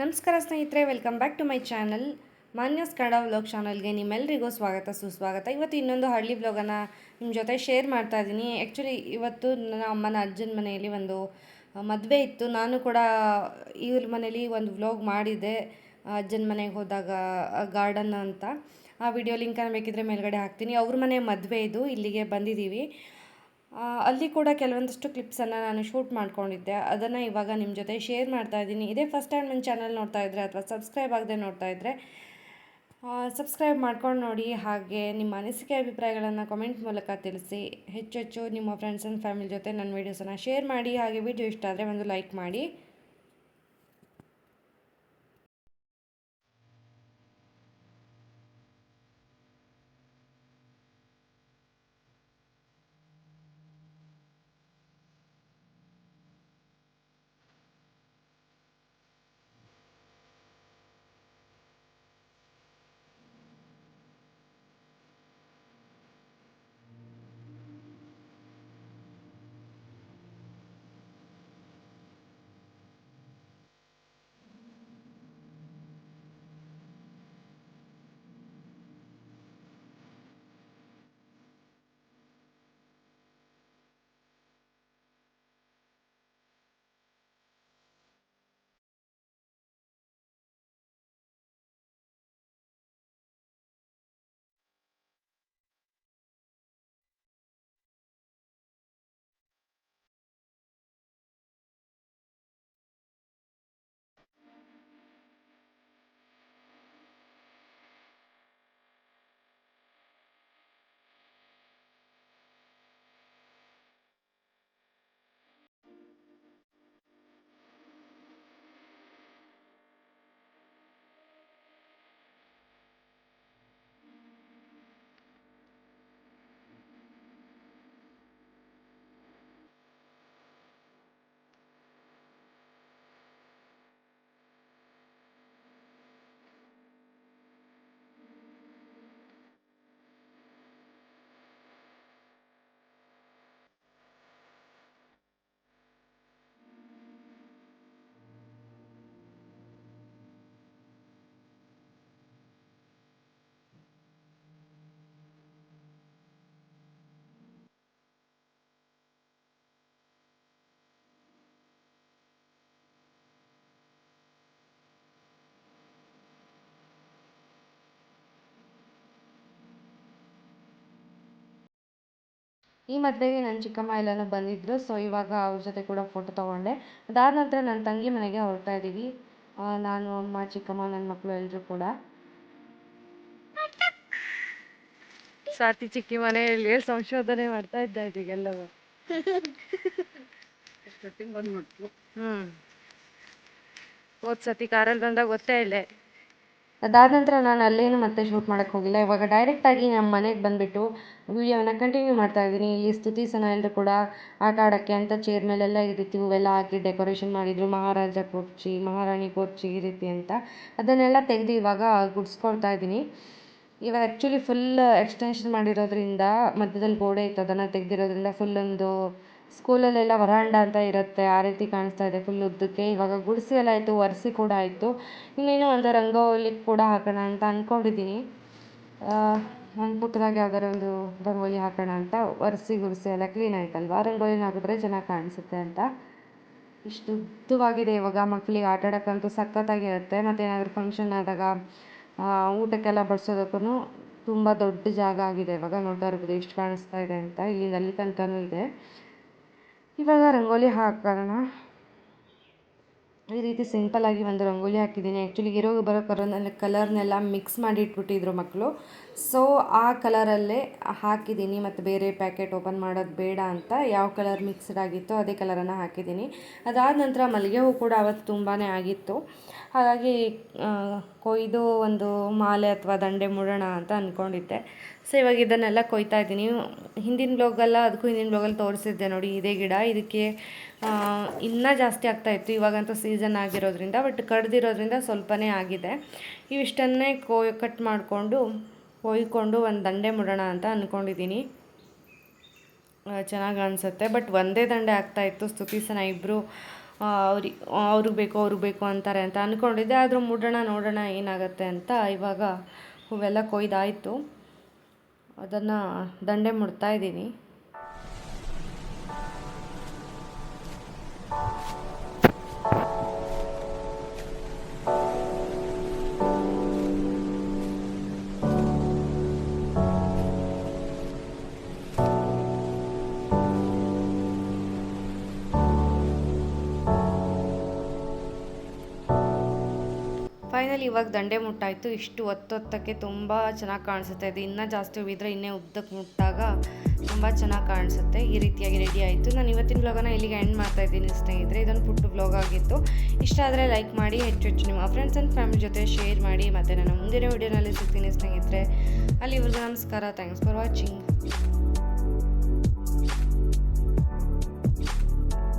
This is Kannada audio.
ನಮಸ್ಕಾರ ಸ್ನೇಹಿತರೆ welcome back to my channel Manya's Kannada vlog ಚಾನಲ್ಗೆ ನಿಮ್ಮೆಲ್ಲರಿಗೂ ಸ್ವಾಗತ, ಸುಸ್ವಾಗತ. ಇವತ್ತು ಇನ್ನೊಂದು ಹಳ್ಳಿ ವ್ಲಾಗನ್ನು ನಿಮ್ಮ ಜೊತೆ ಶೇರ್ ಮಾಡ್ತಾ ಇದ್ದೀನಿ ಆ್ಯಕ್ಚುಲಿ ಇವತ್ತು ನನ್ನ ಅಮ್ಮನ ಅಜ್ಜನ ಮನೆಯಲ್ಲಿ ಒಂದು ಮದುವೆ ಇತ್ತು. ನಾನು ಕೂಡ ಇವ್ರ ಮನೇಲಿ ಒಂದು ವ್ಲಾಗ್ ಮಾಡಿದ್ದೆ ಅಜ್ಜನ ಮನೆಗೆ ಹೋದಾಗ ಗಾರ್ಡನ್ ಅಂತ. ಆ ವಿಡಿಯೋ ಲಿಂಕನ್ನು ಬೇಕಿದ್ರೆ ಮೇಲ್ಗಡೆ ಹಾಕ್ತೀನಿ. ಅವ್ರ ಮನೆ ಮದುವೆ ಇದು. ಇಲ್ಲಿಗೆ ಬಂದಿದ್ದೀವಿ. ಅಲ್ಲಿ ಕೂಡ ಕೆಲವೊಂದಷ್ಟು ಕ್ಲಿಪ್ಸನ್ನು ನಾನು ಶೂಟ್ ಮಾಡ್ಕೊಂಡಿದ್ದೆ. ಅದನ್ನು ಇವಾಗ ನಿಮ್ಮ ಜೊತೆ ಶೇರ್ ಮಾಡ್ತಾ ಇದ್ದೀನಿ. ಇದೇ ಫಸ್ಟ್ ಟೈಮ್ ನನ್ನ ಚಾನಲ್ ನೋಡ್ತಾ ಇದ್ದರೆ ಅಥವಾ ಸಬ್ಸ್ಕ್ರೈಬ್ ಆಗದೆ ನೋಡ್ತಾ ಇದ್ದರೆ ಸಬ್ಸ್ಕ್ರೈಬ್ ಮಾಡ್ಕೊಂಡು ನೋಡಿ. ಹಾಗೆ ನಿಮ್ಮ ಅನಿಸಿಕೆ ಅಭಿಪ್ರಾಯಗಳನ್ನು ಕಮೆಂಟ್ ಮೂಲಕ ತಿಳಿಸಿ. ಹೆಚ್ಚು ಹೆಚ್ಚು ನಿಮ್ಮ ಫ್ರೆಂಡ್ಸ್ ಆ್ಯಂಡ್ ಫ್ಯಾಮಿಲಿ ಜೊತೆ ನನ್ನ ವೀಡಿಯೋಸನ್ನು ಶೇರ್ ಮಾಡಿ. ಹಾಗೆ ವಿಡಿಯೋ ಇಷ್ಟ ಆದರೆ ಒಂದು ಲೈಕ್ ಮಾಡಿ. ಈ ಮದುವೆಗೆ ನನ್ನ ಚಿಕ್ಕಮ್ಮ ಎಲ್ಲರೂ ಬಂದಿದ್ದರು ಸೊ ಇವಾಗ ಅವ್ರ ಜೊತೆ ಕೂಡ ಫೋಟೋ ತೊಗೊಂಡೆ. ಅದಾದ ನಂತರ ನನ್ನ ತಂಗಿ ಮನೆಗೆ ಹೊರಡ್ತಾ ಇದ್ದೀವಿ. ನಾನು ಅಮ್ಮ ಚಿಕ್ಕಮ್ಮ ನನ್ನ ಮಕ್ಕಳು ಎಲ್ಲರೂ ಕೂಡ. ಸ್ವಾತಿ ಚಿಕ್ಕಿ ಮನೆಯಲ್ಲಿ ಸಂಶೋಧನೆ ಮಾಡ್ತಾ ಇದ್ದ ಇದೀಗೆಲ್ಲವೂ ಹ್ಮ್. ಹೋದ್ ಸತಿ ಕಾರಲ್ಲಿ ಬಂದಾಗ ಗೊತ್ತೇ ಇಲ್ಲ. ಅದಾದ ನಂತರ ನಾನು ಅಲ್ಲೇನು ಮತ್ತೆ ಶೂಟ್ ಮಾಡಕ್ಕೆ ಹೋಗಿಲ್ಲ. ಇವಾಗ ಡೈರೆಕ್ಟಾಗಿ ನಮ್ಮ ಮನೆಗೆ ಬಂದುಬಿಟ್ಟು ವೀಡಿಯೋವನ್ನು ಕಂಟಿನ್ಯೂ ಮಾಡ್ತಾ ಇದ್ದೀನಿ. ಇಲ್ಲಿ ಸ್ತುತಿ ಸನ ಎಲ್ಲರೂ ಕೂಡ ಆಟ ಆಡೋಕ್ಕೆ ಅಂತ ಚೇರ್ ಮೇಲೆಲ್ಲ ಈ ರೀತಿ ಹೂವೆಲ್ಲ ಹಾಕಿ ಡೆಕೋರೇಷನ್ ಮಾಡಿದರು. ಮಹಾರಾಜ ಕುರ್ಚಿ, ಮಹಾರಾಣಿ ಕುರ್ಚಿ ಈ ರೀತಿ ಅಂತ. ಅದನ್ನೆಲ್ಲ ತೆಗೆದು ಇವಾಗ ಗುಡಿಸ್ಕೊಳ್ತಾ ಇದ್ದೀನಿ. ಇವಾಗ ಆ್ಯಕ್ಚುಲಿ ಫುಲ್ ಎಕ್ಸ್ಟೆನ್ಷನ್ ಮಾಡಿರೋದ್ರಿಂದ ಮಧ್ಯದಲ್ಲಿ ಗೋಡೆ ಇತ್ತು. ಅದನ್ನು ತೆಗೆದಿರೋದ್ರಿಂದ ಫುಲ್ ಒಂದು ಸ್ಕೂಲಲ್ಲೆಲ್ಲ ವರಾಂಡ ಅಂತ ಇರುತ್ತೆ, ಆ ರೀತಿ ಕಾಣಿಸ್ತಾ ಇದೆ ಫುಲ್ ಉದ್ದಕ್ಕೆ. ಇವಾಗ ಗುಡಿಸಿ ಎಲ್ಲ ಆಯಿತು, ಒರೆಸಿ ಕೂಡ ಆಯಿತು. ಇನ್ನೇನು ಒಂದು ರಂಗೋಲಿ ಕೂಡ ಹಾಕೋಣ ಅಂತ ಅಂದ್ಕೊಂಡಿದ್ದೀನಿ ಒಂದು ಪುಟ್ಟದಾಗಿ ಯಾವ್ದಾದ್ರು ಒಂದು ರಂಗೋಲಿ ಹಾಕೋಣ ಅಂತ, ಒರೆಸಿ ಗುಡಿಸಿ ಎಲ್ಲ ಕ್ಲೀನ್ ಆಯ್ತಲ್ವಾ? ರಂಗೋಲಿನ ಹಾಕಿದ್ರೆ ಚೆನ್ನಾಗಿ ಕಾಣಿಸುತ್ತೆ ಅಂತ. ಇಷ್ಟು ಉದ್ದವಾಗಿದೆ ಇವಾಗ ಮಕ್ಕಳಿಗೆ ಆಟ ಆಡೋಕ್ಕಂತೂ ಸಖತ್ತಾಗಿರುತ್ತೆ. ಮತ್ತು ಏನಾದರೂ ಫಂಕ್ಷನ್ ಆದಾಗ ಊಟಕ್ಕೆಲ್ಲ ಬಡಿಸೋದಕ್ಕೂ ತುಂಬ ದೊಡ್ಡ ಜಾಗ ಆಗಿದೆ ಇವಾಗ, ನೋಡ್ತಾ ಇರ್ಬೋದು ಎಷ್ಟು ಕಾಣಿಸ್ತಾ ಇದೆ ಅಂತ. ಇಲ್ಲಿ ಅಲ್ಲಿ ತನಕನೂ ಇದೆ. ಇವಾಗ ರಂಗೋಲಿ ಹಾಕೋಣ. ಈ ರೀತಿ ಸಿಂಪಲ್ಲಾಗಿ ಒಂದು ರಂಗೋಲಿ ಹಾಕಿದ್ದೀನಿ. ಆ್ಯಕ್ಚುಲಿ ಇರೋ ಬರೋ ಕಲರ್ನೆಲ್ಲ ಕಲರ್ನೆಲ್ಲ ಮಿಕ್ಸ್ ಮಾಡಿ ಇಟ್ಬಿಟ್ಟಿದ್ರು ಮಕ್ಕಳು ಸೊ ಆ ಕಲರಲ್ಲೇ ಹಾಕಿದ್ದೀನಿ. ಮತ್ತು ಬೇರೆ ಪ್ಯಾಕೆಟ್ ಓಪನ್ ಮಾಡೋದು ಬೇಡ ಅಂತ ಯಾವ ಕಲರ್ ಮಿಕ್ಸ್ಡ್ ಆಗಿತ್ತೋ ಅದೇ ಕಲರನ್ನು ಹಾಕಿದ್ದೀನಿ. ಅದಾದ ನಂತರ ಮಲ್ಲಿಗೆ ಹೂ ಕೂಡ ಅವತ್ತು ತುಂಬಾ ಆಗಿತ್ತು. ಹಾಗಾಗಿ ಕೊಯ್ದು ಒಂದು ಮಾಲೆ ಅಥವಾ ದಂಡೆ ಮುಡೋಣ ಅಂತ ಅಂದ್ಕೊಂಡಿದ್ದೆ ಸೊ ಇವಾಗ ಇದನ್ನೆಲ್ಲ ಕೊಯ್ತಾ ಇದ್ದೀನಿ. ಹಿಂದಿನ ಬ್ಲಾಗಲ್ಲ ಅದಕ್ಕೂ ಹಿಂದಿನ ಬ್ಲಾಗಲ್ಲಿ ತೋರಿಸಿದ್ದೆ ನೋಡಿ, ಇದೇ ಗಿಡ. ಇದಕ್ಕೆ ಇನ್ನೂ ಜಾಸ್ತಿ ಆಗ್ತಾ ಇತ್ತು. ಇವಾಗಂತೂ ಸೀಸನ್ ಆಗಿರೋದ್ರಿಂದ ಬಟ್ ಕಡ್ದಿರೋದ್ರಿಂದ ಸ್ವಲ್ಪನೇ ಆಗಿದೆ. ಇವಿಷ್ಟನ್ನೇ ಕೊಯ್ ಕಟ್ ಮಾಡಿಕೊಂಡು ಕೊಯ್ಕೊಂಡು ಒಂದು ದಂಡೆ ಮುಡೋಣ ಅಂತ ಅಂದ್ಕೊಂಡಿದ್ದೀನಿ ಚೆನ್ನಾಗಿ ಅನಿಸುತ್ತೆ. ಬಟ್ ಒಂದೇ ದಂಡೆ ಆಗ್ತಾಯಿತ್ತು ಸ್ತುತಿ ಸನ ಇಬ್ಬರು ಅವ್ರಿಗೆ ಅವ್ರಿಗೆ ಬೇಕು ಅವ್ರಿಗೆ ಬೇಕು ಅಂತಾರೆ ಅಂತ ಅಂದ್ಕೊಂಡಿದ್ದೆ ಆದರೂ ಮುಡೋಣ, ನೋಡೋಣ ಏನಾಗುತ್ತೆ ಅಂತ ಇವಾಗ ಹೂವೆಲ್ಲ ಕೊಯ್ದಾಯಿತು. ಅದನ್ನು ದಂಡೆ ಮುಡ್ತಾ ಇದ್ದೀನಿ ಫೈನಲಿ ಇವಾಗ ದಂಡೆ ಮುಟ್ಟಾಯಿತು. ಇಷ್ಟು ಒತ್ತೊತ್ತಕ್ಕೆ ತುಂಬ ಚೆನ್ನಾಗಿ ಕಾಣಿಸುತ್ತೆ. ಇದು ಇನ್ನೂ ಜಾಸ್ತಿ ಬಿದ್ದರೆ ಇನ್ನೇ ಉದ್ದಕ್ಕೆ ಮುಟ್ಟಾಗ ತುಂಬ ಚೆನ್ನಾಗಿ ಕಾಣಿಸುತ್ತೆ. ಈ ರೀತಿಯಾಗಿ ರೆಡಿ ಆಯಿತು. ನಾನು ಇವತ್ತಿನ ಬ್ಲಾಗನ್ನು ಇಲ್ಲಿಗೆ ಎಂಡ್ ಮಾಡ್ತಾ ಇದ್ದೀನಿ ಸ್ನೇಹಿತರೆ. ಇದೊಂದು ಪುಟ್ಟ ಬ್ಲಾಗ್ ಆಗಿತ್ತು. ಇಷ್ಟ ಆದರೆ ಲೈಕ್ ಮಾಡಿ, ಹೆಚ್ಚು ಹೆಚ್ಚು ನಿಮ್ಮ ಫ್ರೆಂಡ್ಸ್ ಆ್ಯಂಡ್ ಫ್ಯಾಮಿಲಿ ಜೊತೆ ಶೇರ್ ಮಾಡಿ. ಮತ್ತು ನಾನು ಮುಂದಿನ ವೀಡಿಯೋನಲ್ಲಿ ಸಿಗ್ತೀನಿ ಸ್ನೇಹಿತರೆ. ಅಲ್ಲಿವರೆಗೂ ನಮಸ್ಕಾರ. Thanks for watching